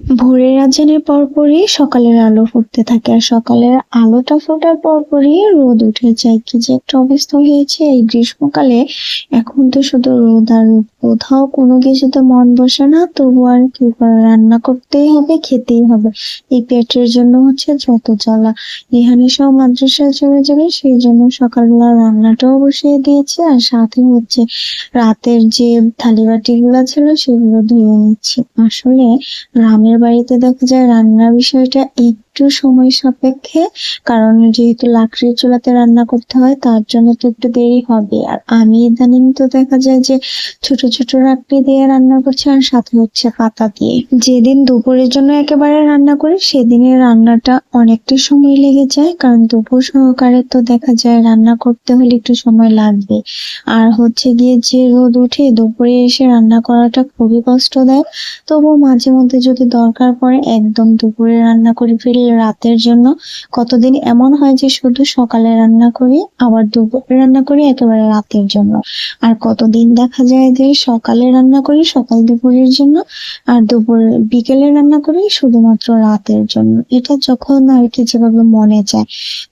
ভোরের আজানের পরপরই সকালের আলো ফুটতে থাকে আর সকালের আলোটা ফোটার পরপরই রোদ উঠে যায়। কি যে একটা অবস্থা হয়েছে। এই গ্রীষ্মকালে এখন তো শুধু রোদ আর কোথাও কোনো কিছুতে মন বসে না, তবু আর কি রান্না করতেই হবে, খেতেই হবে। এই পেটের জন্য হচ্ছে যত জ্বালা। ইহানি সব মাদ্রাসায় চলে যাবে, সেই জন্য সকালবেলা রান্নাটাও বসিয়ে দিয়েছে আর সাথে হচ্ছে রাতের যে থালি বাটি গুলা ছিল, সেগুলো ধুয়ে নিচ্ছি। আসলে গ্রামের বাড়িতে দেখা যায় রান্নার বিষয়টা একটু সময় সাপেক্ষে, কারণ যেহেতু লাকড়ির চুলাতে রান্না করতে হয়, তার জন্য তো একটু দেরি হবে। আর আমি ইদানিং তো দেখা যায় যে ছোট ছোট লাকড়ি দিয়ে রান্না করছি আর সাথে হচ্ছে পাতা দিয়ে। যেদিন দুপুরের জন্য একেবারে রান্না করি সেদিনের রান্নাটা অনেকটা সময় লেগে যায়, কারণ দুপুর সহকারে তো দেখা যায় রান্না করতে হলে একটু সময় লাগবে। আর হচ্ছে গিয়ে যে রোদ উঠে দুপুরে এসে রান্না করাটা খুবই কষ্টদায়ক। তবুও মাঝে মধ্যে যদি দরকার পড়ে, একদম দুপুরে রান্না করে ফেলি রাতের জন্য কতদিন এমন হয় যে শুধু সকালে রান্না করি, আবার দুপুরে রান্না করি, একেবারে রাতের জন্য। আর কতদিন দেখা যায় যে সকালে রান্না করি, সকাল দুপুরের জন্য, আর দুপুর বিকেলে রান্না করি, শুধুমাত্র রাতের জন্য। এটা যখন আর কি যেভাবে মনে চায়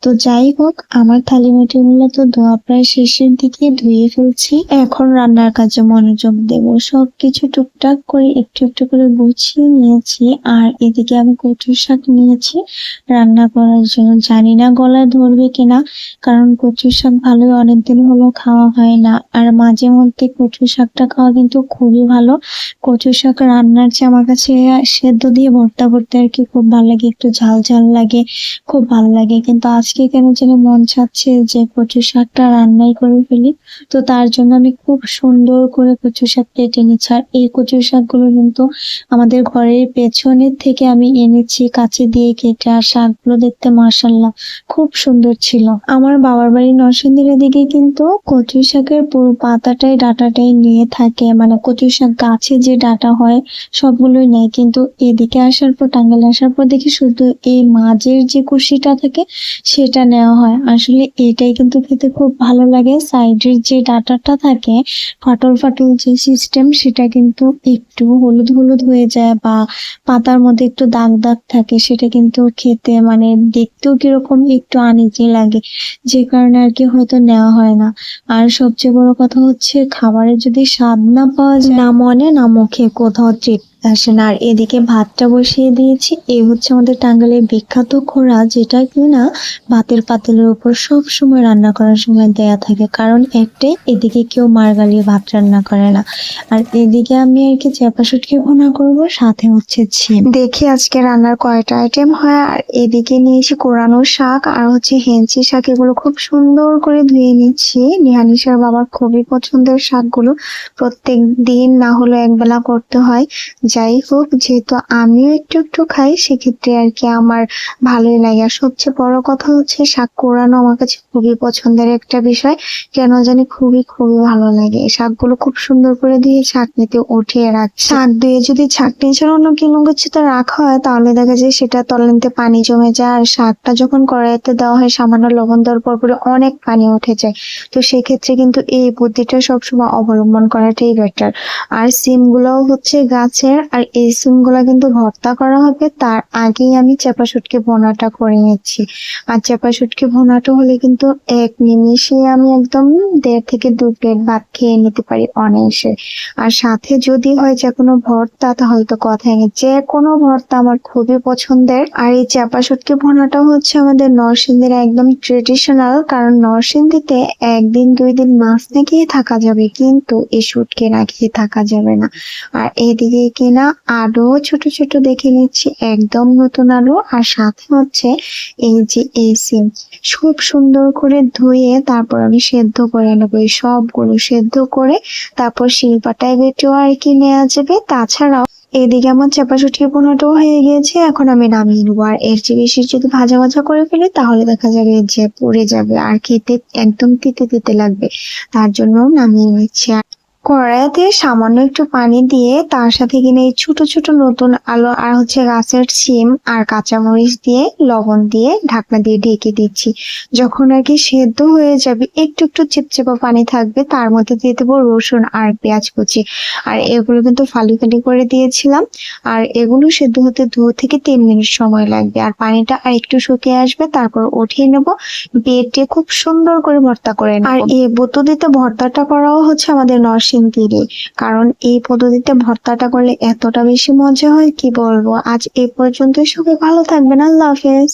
তো যাই হোক, আমার থালি গুলো তো ধোয়া প্রায় শেষের দিকে ধুয়ে ফেলছি। এখন রান্নার কাজে মনোযোগ দেব। সব কিছু টুকটাক করে একটু একটু করে গুছিয়ে নিয়েছি। আর এদিকে আমি কচু শাক নিয়েছি। রান্না করার জন্য। জানি না গলায় ধরবে কিনা, কারণ কচু শাক ভালোই অনেকদিন হলো খাওয়া হয় না। আর মাঝে মধ্যে কচু শাকটা খাওয়া কিন্তু খুবই ভালো। কচু শাক রান্নার চেয়ে আমার কাছে সেদ্ধ দিয়ে ভর্তা করতে আর কি খুব ভালো লাগে, একটু ঝাল ঝাল লাগে, খুব ভালো লাগে। কিন্তু আজকে কেন যেন মন চাচ্ছে যে কচু শাকটা রান্নাই করে ফেলি। তো তার জন্য আমি খুব সুন্দর করে কচু শাক কেটে নিচ্ছি। আর এই কচু শাকগুলো কিন্তু আমাদের ঘরের পেছনের থেকে আমি এনেছি, কাছে দিয়ে কেটে আর শাকগুলো দেখতে মাসাল্লাহ খুব সুন্দর ছিল। আমার বাবার বাড়ি নরসিংদীর দিকে কিন্তু কচু শাকের পুরো পাতাটাই, ডাটাটাই নিয়ে থাকে। মানে কচু শাক গাছে যে ডাটা হয়, সবগুলোই নেয়। কিন্তু এদিকে আসার পর, টাঙ্গাইলে আসার পর দেখি শুধু এই মাঝের যে কুশিটা থাকে, সেটা নেওয়া হয়। আসলে এটাই কিন্তু খেতে খুব ভালো লাগে। সাইডের যে ডাটাটা থাকে, ফাটল ফাটল যে সিস্টেম সেটা কিন্তু একটু হলুদ হলুদ হয়ে যায় বা পাতার মধ্যে একটু দাগ দাগ থাকে, সেটা কিন্তু খেতে মানে দেখতেও কীরকম একটু আনিজি লাগে। যে কারণে আর কি হয়তো নেওয়া হয় না। আর সবচেয়ে বড় কথা হচ্ছে, খাবারের যদি স্বাদ না পাওয়া যায়, না মনে, না মুখে, কোথাও তৃপ্তি আসে না আর এদিকে ভাতটা বসিয়ে দিয়েছি। এই হচ্ছে আমাদের টাঙ্গাইলের বিখ্যাত খোড়া, যেটা কিনা ভাতের পাতিলের উপর সব সময় রান্না করার সময় দেয়া থাকে। কারণ একটাই, এদিকে কেউ মার গালিয়ে ভাত রান্না করে না। আর এদিকে আমি আর কি চেপা শুটকি ভুনা করব, সাথে হচ্ছে ছিম দেখি আজকে রান্নার কয়টা আইটেম হয়। আর এদিকে নিয়েছি কোরানো শাক আর হচ্ছে হেঞ্চি শাক, এগুলো খুব সুন্দর করে ধুয়ে নিচ্ছি। নিহানিসার বাবার খুবই পছন্দের শাকগুলো। প্রত্যেক দিন না হলে একবেলা করতে হয়। যাই হোক, যেহেতু আমিও একটু একটু খাই, সেক্ষেত্রে আর কি আমার ভালোই লাগে। আর সবচেয়ে বড় কথা হচ্ছে, শাক কোরানো আমার কাছে খুবই পছন্দের একটা বিষয়। কেন জানি খুবই খুবই ভালো লাগে। শাকগুলো খুব সুন্দর করে দিয়ে ছাঁকনিতে উঠিয়ে রাখছি। শাক দিয়ে যদি ছাঁকনি ছাড়া অন্য কোনো কিছুতে রাখা হয়, তাহলে দেখা যায় সেটা তলানিতে পানি জমে যায়। আর শাকটা যখন কড়াইতে দেওয়া হয়, সামান্য লবণ দেওয়ার পর অনেক পানি উঠে যায়। তো সেক্ষেত্রে কিন্তু এই বুদ্ধিটা সবসময় অবলম্বন করাটাই বেটার আর সিম গুলোও হচ্ছে গাছের আর এই সিমগুলা কিন্তু ভর্তা করা হবে, তার আগেই আমি চাপা শুটকি ভোনাটা করে নিচ্ছি। আর চাপা শুটকি ভোনাটা হলে কিন্তু এক নিমিষে আমি একদম দেড় থেকে দু প্লেট ভাত খেয়ে নিতে পারি অনায়াসে। আর সাথে যদি হয় যে কোনো ভর্তা, তাহলে তো কথাই নেই। যে কোনো ভর্তা আমার খুবই পছন্দের। আর এই চাপা শুটকি ভোনাটা হচ্ছে আমাদের নরসিংদীর একদম ট্রেডিশনাল কারণ নরসিংদীতে একদিন, দুই দিন মাছ না খেয়ে থাকা যাবে, কিন্তু এই শুটকি না খেয়ে থাকা যাবে না। আর এদিকে কিনা আলু ছোট ছোট দেখে নিচ্ছি, একদম নতুন আলু, আর সাথে হচ্ছে এই যে এই সিম খুব সুন্দর করে ধুয়ে তারপর আমি সেদ্ধ করে নেব, এই সবগুলো সেদ্ধ করে তারপর শিলপাটায় বেটেও আর কি নেওয়া যাবে। তাছাড়াও এদিকে আমার চাপা শুটিয়ে পোনাটাও হয়ে গিয়েছে, এখন আমি নামিয়ে নেব। আর এর চেয়ে বেশি যদি ভাজা ভাজা করে ফেলি, তাহলে দেখা যাবে যে পুড়ে যাবে, আর খেতে একদম তিতে তিতে লাগবে। তার জন্য নামিয়ে নিচ্ছি। আর কড়াইতে সামান্য একটু পানি দিয়ে তার সাথে কিনে ছোট ছোট নতুন আলু আর হচ্ছে গাছের সিম আর কাঁচামরিচ দিয়ে, লবণ দিয়ে ঢাকনা দিয়ে ঢেকে দিচ্ছি। যখন আর কি সেদ্ধ হয়ে যাবে, একটু একটু চিপচিপা পানি থাকবে, তার মধ্যে দিয়ে দেবো রসুন আর পেঁয়াজ কুচি। আর এগুলো কিন্তু ফালি ফালি করে দিয়েছিলাম। আর এগুলো সেদ্ধ হতে দু থেকে তিন মিনিট সময় লাগবে। আর পানিটা আর একটু শুকিয়ে আসবে, তারপর উঠিয়ে নেব। বেটে খুব সুন্দর করে ভর্তা করে আর এই পদ্ধতিতে ভর্তাটা করাও হচ্ছে আমাদের নরসিংদীরে কারণ এই পদ্ধতিতে ভর্তাটা করলে এতটা বেশি মজা হয়, কি বলব? আজ এই পর্যন্তই, সবাই ভালো থাকবেন। আল্লাহ হাফেজ।